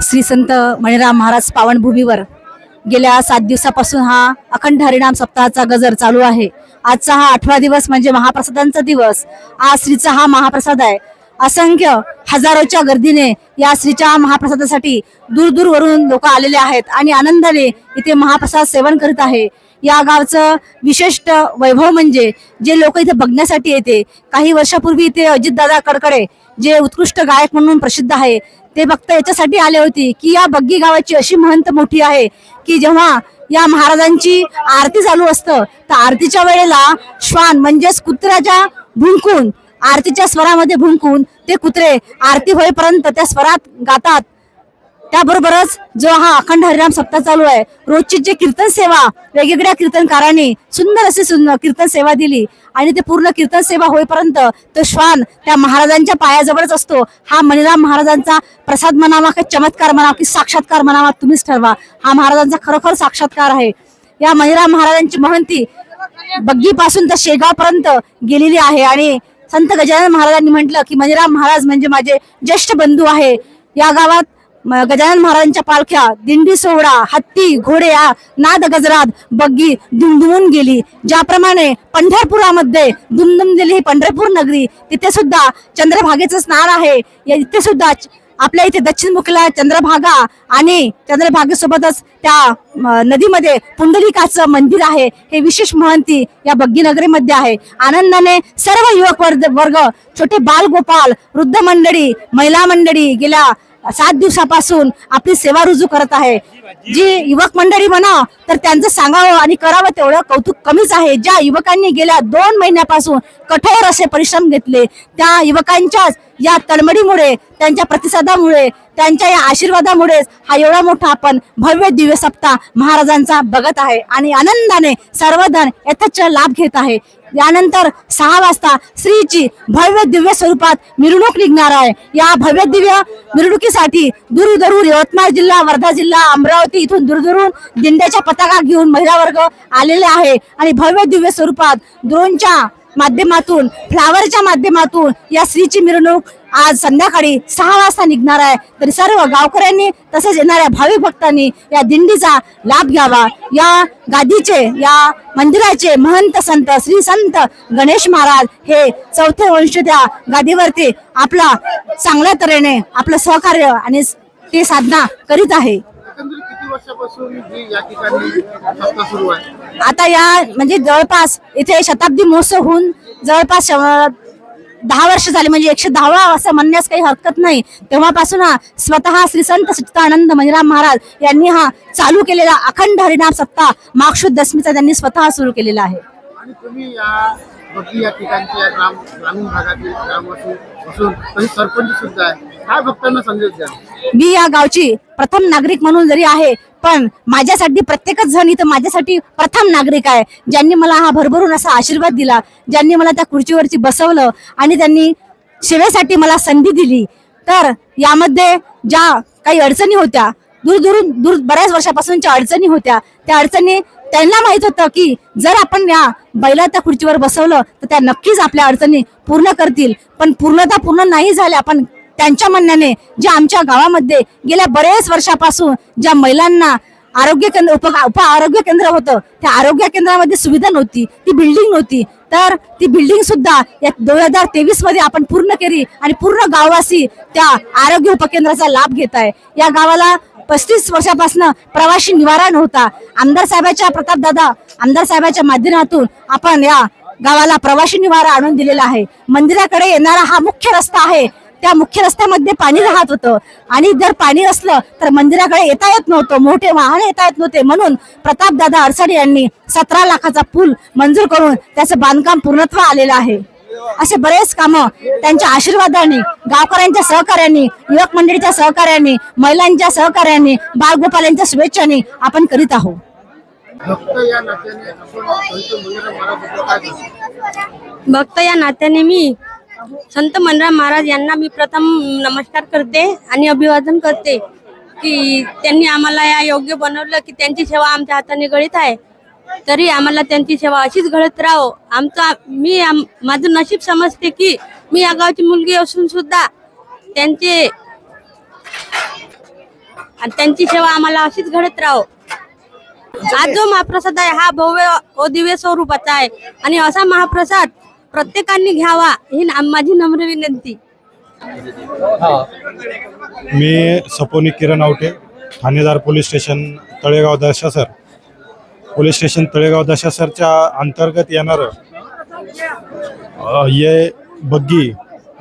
श्री संत मणिराम महाराज पावनभूमीवर गेल्या सात दिवसापासून हा अखंड हरिणाम सप्ताहाचा गजर चालू आहे. आजचा हा आठवा दिवस म्हणजे महाप्रसादांचा दिवस. आज श्रीचा हा महाप्रसाद आहे. असंख्य हजारोच्या गर्दीने या श्रीच्या महाप्रसादासाठी दूर दूरवरून लोक आलेले आहेत आणि आनंदाने इथे महाप्रसाद सेवन करीत आहे. या गावचं विशिष्ट वैभव म्हणजे जे लोक इथे बघण्यासाठी येते. काही वर्षापूर्वी इथे अजितदादा कडकडे जे उत्कृष्ट गायक म्हणून प्रसिद्ध आहे ते फक्त याच्यासाठी आले होते की या बग्गी गावाची अशी महंत मोठी आहे की जेव्हा या महाराजांची आरती चालू असतं तर आरतीच्या वेळेला श्वान म्हणजेच कुत्र्याच्या भुंकून आरतीच्या स्वरामध्ये भुंकून ते कुत्रे आरती होईपर्यंत त्या स्वरात गातात त्याबरोबरच जो हा अखंड हरिराम सप्ताह चालू आहे रोजची जे कीर्तन सेवा वेगवेगळ्या कीर्तनकारांनी सुंदर अशी सुंदर कीर्तन सेवा दिली आणि ते पूर्ण कीर्तन सेवा होईपर्यंत तो श्वान त्या महाराजांच्या पायाजवळच असतो. हा मणिराम महाराजांचा प्रसाद म्हणावा की चमत्कार म्हणावा की साक्षात्कार म्हणावा तुम्हीच ठरवा. हा महाराजांचा खरोखर साक्षात्कार आहे. या मणिराम महाराजांची महंती बग्गी पासून तर शेगाव पर्यंत गेलेली आहे आणि संत गजानन महाराजांनी म्हटलं की मणिराम महाराज म्हणजे माझे ज्येष्ठ बंधू आहे. या गावात गजानन महाराजांच्या पालख्या दिंडी सोहळा हत्ती घोडे या नाद गजरात बग्गी दुमदुमून गेली. ज्याप्रमाणे पंढरपुरामध्ये दुमदुमलेली ही पंढरपूर नगरी तिथे सुद्धा चंद्रभागेचं स्नान आहे. इथे सुद्धा आपल्या इथे दक्षिण मुखला चंद्रभागा आणि चंद्रभागेसोबतच त्या नदीमध्ये पुंडलिकाचं मंदिर आहे. हे विशेष महंती या बग्गी नगरीमध्ये आहे. आनंदाने सर्व युवक वर्ग वर्ग छोटे बालगोपाल वृद्ध मंडळी महिला मंडळी गेल्या सात दिवसापासून आपली सेवा रुजू करत आहे. जी युवक मंडळी म्हणा तर त्यांचं सांगावं आणि करावं तेवढं कौतुक कमीच आहे. ज्या युवकांनी गेल्या दोन महिन्यापासून कठोर असे परिश्रम घेतले त्या युवकांच्याच या तळमडीमुळे त्यांच्या प्रतिसादामुळे त्यांच्या या आशीर्वादामुळेच हा एवढा मोठा आपण भव्य दिव्य सप्ताह महाराजांचा बघत आहे आणि आनंदाने सर्वजण याचा लाभ घेत आहे. यानंतर सहा वाजता श्रीची भव्य दिव्य स्वरूपात मिरवणूक निघणार आहे. या भव्य दिव्य मिरवणुकीसाठी दूर यवतमाळ जिल्हा वर्धा जिल्हा अमरावती इथून दूरदूरून दिंड्याच्या पताका घेऊन महिला वर्ग आलेले आहे. आणि भव्य दिव्य स्वरूपात द्रोणच्या माध्यमातून फ्लावरच्या माध्यमातून या स्त्रीची मिरवणूक आज संध्याकाळी सहा वाजता निघणार आहे. तरी सर्व गावकऱ्यांनी तसेच येणाऱ्या भाविक भक्तांनी या दिंडीचा लाभ घ्यावा. या गादीचे या मंदिराचे महंत संत श्री संत गणेश महाराज हे चौथे वंश त्या गादीवरती आपला चांगल्या तऱ्हेने आपलं सहकार्य आणि ते साधना करीत आहे. वर्षापासून ही या ठिकाणी सत्ता सुरू आहे. आता या म्हणजे जवळपास इथे शताब्दी महोत्सव होऊन जवळपास दहा वर्ष झाले म्हणजे एकशे दहावा असं म्हणण्यास काही हरकत नाही. तेव्हापासून हा स्वतः श्री संत सच्चिदानंद मंदिराम महाराज यांनी हा चालू केलेला अखंड हरिनाम सप्ताह माक्षुद दशमीचा त्यांनी स्वतः सुरू केलेला आहे. आणि तुम्ही या बघी या ठिकाणचे या ग्राम ग्रामीण भागातील ग्रामवासी असून काही सरपंच सुद्धा आहे. काय भक्तांना संदेश द्या मी या गावची प्रथम नागरिक म्हणून जरी आहे पण माझ्यासाठी प्रत्येकच जण इथं माझ्यासाठी प्रथम नागरिक आहे. ज्यांनी मला हा भरभरून असा आशीर्वाद दिला ज्यांनी मला त्या खुर्चीवरची बसवलं आणि त्यांनी सेवेसाठी मला संधी दिली. तर यामध्ये ज्या काही अडचणी होत्या दूरदूरून दूर बऱ्याच वर्षापासूनच्या अडचणी होत्या त्या अडचणी त्यांना माहीत होतं की जर आपण या बैला त्या खुर्चीवर बसवलं तर त्या नक्कीच आपल्या अडचणी पूर्ण करतील. पण पूर्णता पूर्ण नाही झाल्या पण त्यांच्या म्हणण्याने जे आमच्या गावामध्ये गेल्या बरेच वर्षापासून ज्या महिलांना आरोग्य केंद्र उप उप आरोग्य केंद्र होतं त्या आरोग्य केंद्रामध्ये सुविधा नव्हती ती बिल्डिंग नव्हती तर ती बिल्डिंग सुद्धा या दोन हजार तेवीसमध्ये आपण पूर्ण केली आणि पूर्ण गाववासी त्या आरोग्य उपकेंद्राचा लाभ घेत आहे. या गावाला पस्तीस वर्षापासून प्रवासी निवारा नव्हता. आमदार साहेबाच्या प्रताप दादा आमदार साहेबाच्या माध्यमातून आपण या गावाला प्रवासी निवारा आणून दिलेला आहे. मंदिराकडे येणारा हा मुख्य रस्ता आहे. त्या मुख्य रस्त्यामध्ये पाणी राहत होतं. आणि जर पाणी असलं तर मंदिराकडे येता येत नव्हतं. मोठे वाहन येता येत नव्हते. म्हणून प्रताप दादा अडसाडी यांनी सतरा लाखाचा पूल मंजूर करून त्याचं बांधकाम पूर्णत्व आलेलं आहे. असे बरेच कामं त्यांच्या आशीर्वादाने गावकऱ्यांच्या सहकार्याने युवक मंडळीच्या सहकार्याने महिलांच्या सहकार्याने बाळगोपाल यांच्या शुभेच्छाने आपण करीत आहोत. भक्त या नात्याने मी संत मनराम महाराज यांना मी प्रथम नमस्कार करते आणि अभिवादन करते की त्यांनी आम्हाला या योग्य बनवलं की त्यांची सेवा आमच्या हाताने गळीत आहे. तरी आम्हाला त्यांची सेवा अशीच घडत राहो. आमचा मी आम- माझं नशीब समजते की मी या गावची मुलगी असून सुद्धा त्यांचे त्यांची सेवा आम्हाला अशीच घडत राहो. आज जो महाप्रसाद आहे हा भव्य व दिव्य स्वरूपाचा आहे. आणि असा महाप्रसाद प्रत्येकाने घ्यावा ही माझी नम्र विनंती. मी सपोनी किरण आवटे ठाणेदार police station Talegaon Dashasar police station Talegaon दशासरच्या अंतर्गत येणारं ये बग्गी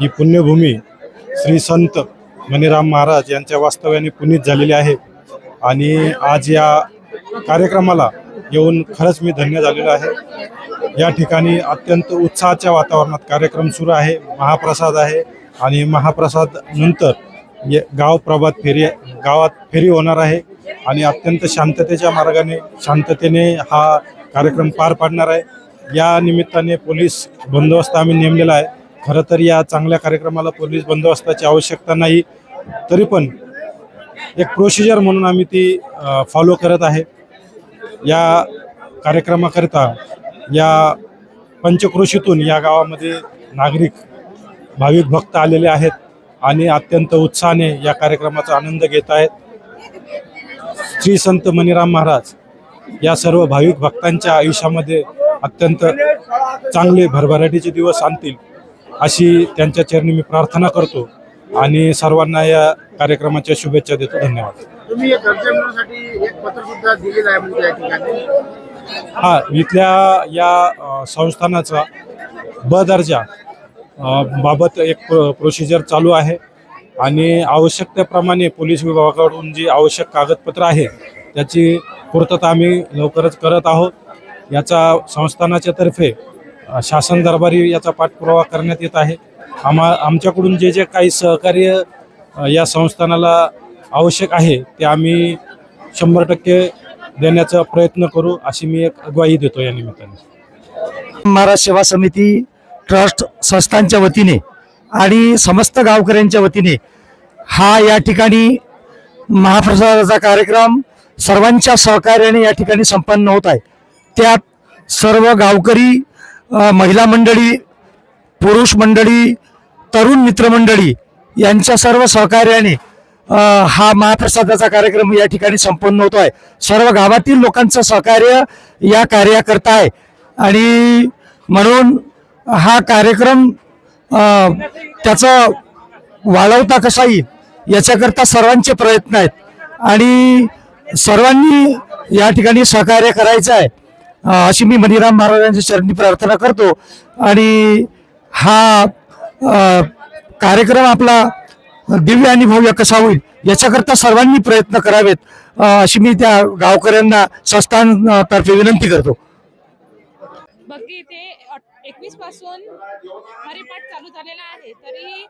ही पुण्यभूमी श्री संत मणिराम महाराज यांच्या वास्तव्याने पुनीत झालेली आहे. आणि आज या कार्यक्रमाला येऊन खरंच मी धन्य झालेलो आहे. या ठिकाणी अत्यंत उत्साहाच्या वातावरणात कार्यक्रम सुरू आहे महाप्रसाद आहे आणि महाप्रसाद नंतर ये गाव प्रभात फेरी गावात फेरी होणार आहे आणि अत्यंत शांततेच्या मार्गाने शांततेने हा कार्यक्रम पार पाडणार आहे. या निमित्ताने पोलीस बंदोबस्त आम्ही नेमलेला आहे. खरं तर या चांगल्या कार्यक्रमाला पोलीस बंदोबस्ताची आवश्यकता नाही तरी पण एक प्रोसिजर म्हणून आम्ही ती फॉलो करत आहे. या कार्यक्रमाकरिता या पंचक्रोशीतून या गावामध्ये नागरिक भाविक भक्त आलेले आहेत आणि अत्यंत उत्साहाने या कार्यक्रमाचा आनंद घेत आहेत. श्री संत मणिराम महाराज या सर्व भाविक भक्तांच्या आयुष्यामध्ये अत्यंत चांगले भरभराटीचे दिवस आणतील अशी त्यांच्या चरणी मी प्रार्थना करतो आणि सर्वांना या कार्यक्रमाच्या शुभेच्छा देतो. धन्यवाद. तुम्ही एक पत्र सुद्धा दिलेलं आहे म्हणजे हा इथल्या या संस्थानाचा ब दर्जा बाबत एक प्रोसिजर चालू आहे. आणि आवश्यकतेप्रमाणे पोलीस विभागाकडून जी आवश्यक कागदपत्र आहे त्याची पूर्तता आम्ही लवकरच करत आहोत. याचा संस्थानाच्या तर्फे शासन दरबारी याचा पाठपुरावा करण्यात येत आहे. आम्हा आमच्याकडून जे जे काही सहकार्य या संस्थानाला आवश्यक आहे ते आम्ही शंभर टक्के देण्याचा प्रयत्न करू अशी मी एक ग्वाही देतो या निमित्ताने. महाराज सेवा समिती ट्रस्ट संस्थांच्या वतीने आणि समस्त गावकऱ्यांच्या वतीने हा या ठिकाणी महाप्रसादाचा कार्यक्रम सर्वांच्या सहकार्याने या ठिकाणी संपन्न होत आहे. त्यात सर्व गावकरी महिला मंडळी पुरुष मंडळी तरुण मित्रमंडळी यांच्या सर्व सहकार्याने हा महाप्रसादाचा कार्यक्रम या ठिकाणी संपन्न होतो आहे सर्व गावातील लोकांचं सहकार्य या कार्याकरता आहे. आणि म्हणून हा कार्यक्रम त्याचं त्याचा वाढवता कसा येईल याच्याकरता सर्वांचे प्रयत्न आहेत. आणि सर्वांनी या ठिकाणी सहकार्य करायचं आहे. अशी मी मणिराम महाराजांच्या चरणी प्रार्थना करतो. आणि हा कार्यक्रम आपला दिव्य आणि भव्य कसा होईल? याच्याकरता सर्वांनी प्रयत्न करावेत. अशी मी त्या गावकऱ्यांना संस्थांतर्फे विनंती करतो. बघी इथे एकवीसपासून हरिपाठ चालू झालेला आहे तरी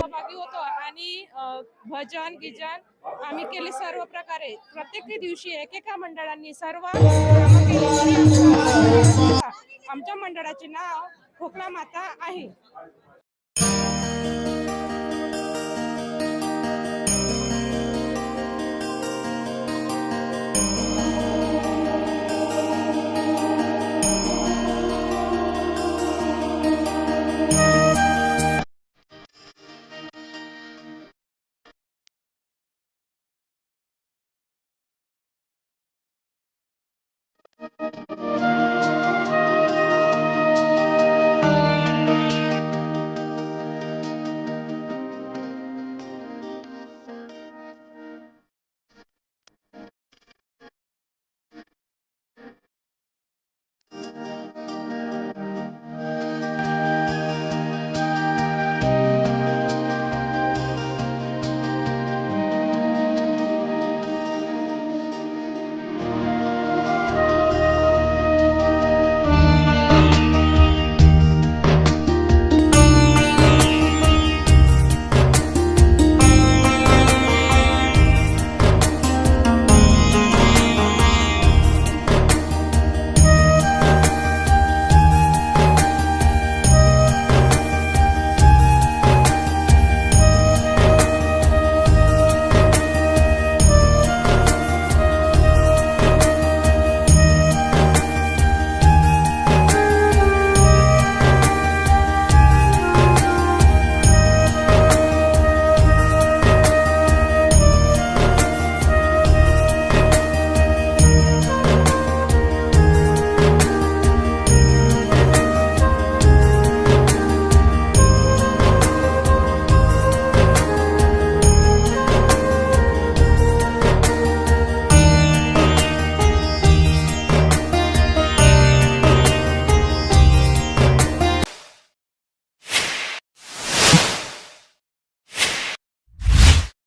सहभागी होतो आणि भजन गिजन आम्ही केले सर्व प्रकारे. प्रत्येक दिवशी एकेका मंडळांनी सर्व आमच्या मंडळाचे नाव खोकला माता आहे.